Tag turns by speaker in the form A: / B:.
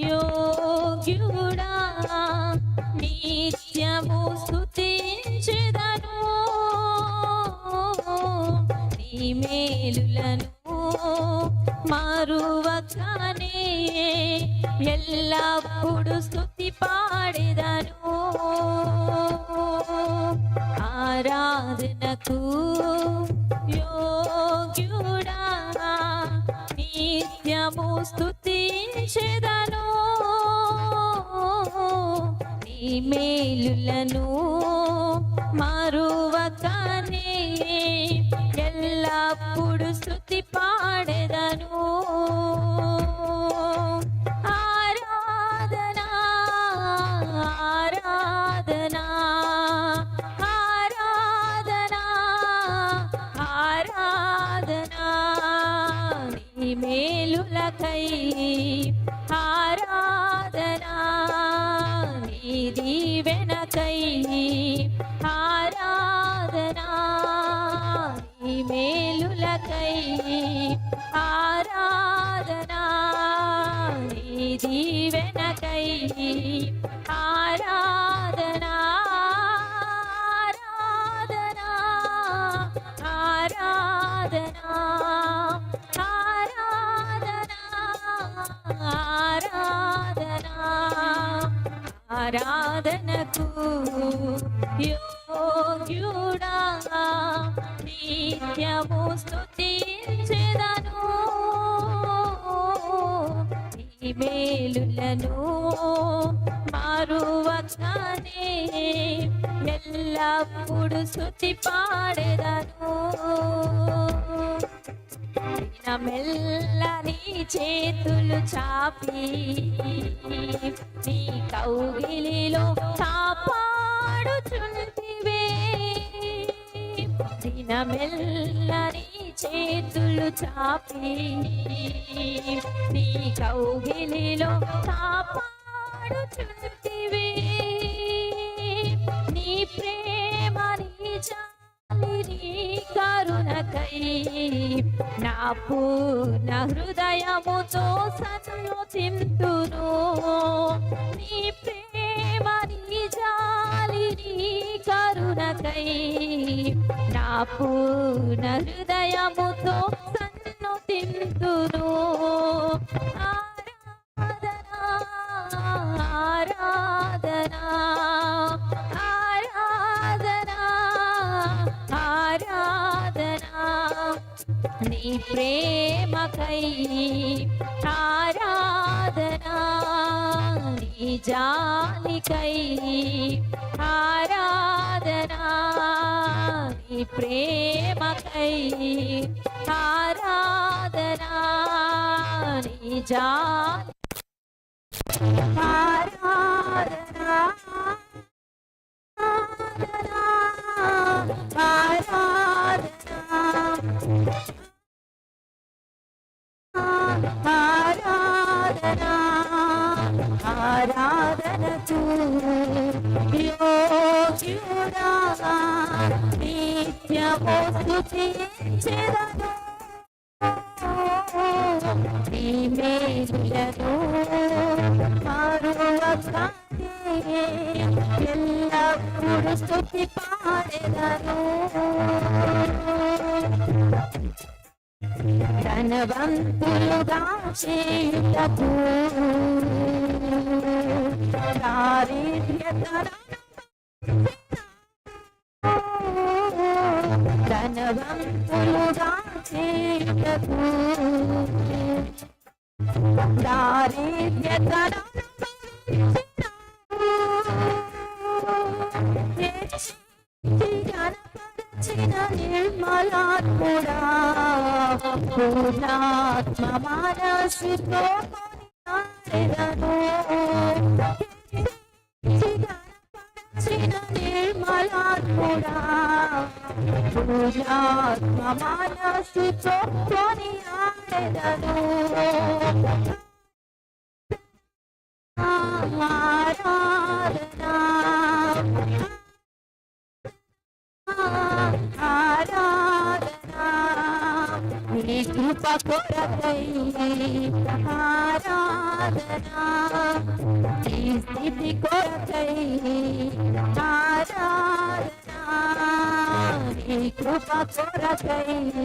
A: యోగ్యుడా నిత్యము స్తుతించెదను. నీ మేలులను మరువకనే ఎల్లప్పుడు స్తుతి పాడెదను ఆరాధనకు స్తుతించెదను నీ మేలులను మరువకనే ఎల్లప్పుడూ మేలులకై ఆరాధనా నీ దీవెనకై ఆరాధనా నీ మేలులకై ఆరాధనా నీ దీవెనకై ఆరాధనా ఆరాధనా ఆరాధనా ఆరాధనకు యోగ్యుడా? నిత్యము స్తుతించెదను. నీ మేలులను మారువకనే ఎల్లప్పుడు శుతి పాడెదను మెల్లని చేతులు చాపి నీ కౌగిలిలో కాపాడుచుంటివే. దినమెల్లని చేతులు చాపి నీ కౌగిలిలో కాపాడుచుంటివే. నీ ప్రేమ నీ నీ కరుణకై నా పూర్ణ హృదయముతో సన్నుతింతును నీ ప్రేమ నీ జాలి నీ కరుణకై నా పూర్ణ హృదయముతో సన్నుతింతును ఆరాధనా నీ ప్రేమకై ఆరాధనా నీ జాలికై ఆరాధనా నీ ప్రేమకై ఆరాధనా నీ జాలి ఆరాధనా. ఆరాధనకు యోగ్యుడా నిత్యము స్తుతించెదను నీ మేలులను మరువకనే ఎల్లప్పుడు స్తుతి పాడెదను ధనవంతులుగా చేయుటకు నిర్మలాత్ముడా పూర్ణాత్మ మనసుతో కొనియాడెదను. పూర్ణాత్మ మనసుతో కొనియాడెదను. ఆరాధనా ఆరాధనా నీ కృప కృప కొరకై ఆరాధనా నీ స్థితి కొరకై